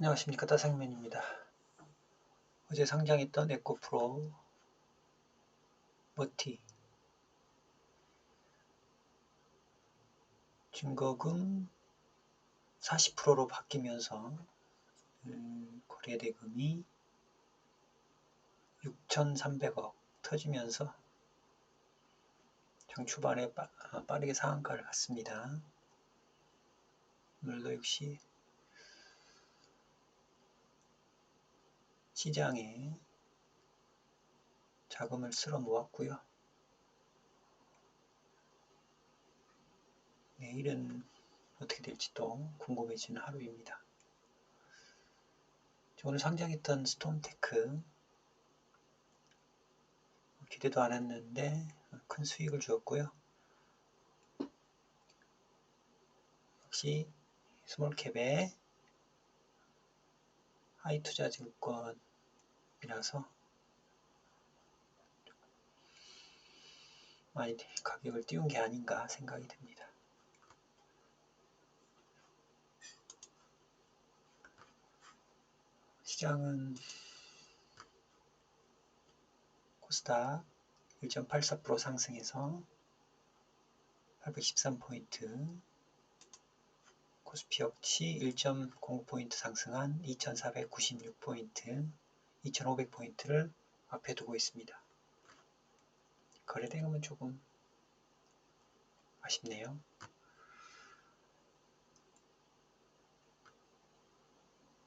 안녕하십니까 따상면입니다. 어제 상장했던 에코프로 머티 증거금 40%로 바뀌면서 음, 거래대금이 6,300억 터지면서 장 초반에 빠, 아, 빠르게 상한가를 갔습니다. 오늘도 역시 시장에 자금을 쓸어 모았고요. 내일은 어떻게 될지 또 궁금해지는 하루입니다. 오늘 상장했던 스톰테크 기대도 안 했는데 큰 수익을 주었고요. 역시 스몰캡의 하이투자 증권 이라서 많이 가격을 띄운 게 아닌가 생각이 듭니다. 시장은 코스닥 1.84% 상승해서 813포인트 코스피 역시 1.05포인트 상승한 2496포인트 2500포인트를 앞에 두고 있습니다. 거래대금은 조금 아쉽네요.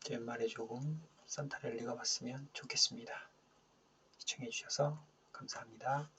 연말에 조금 산타랠리가 왔으면 좋겠습니다. 시청해주셔서 감사합니다.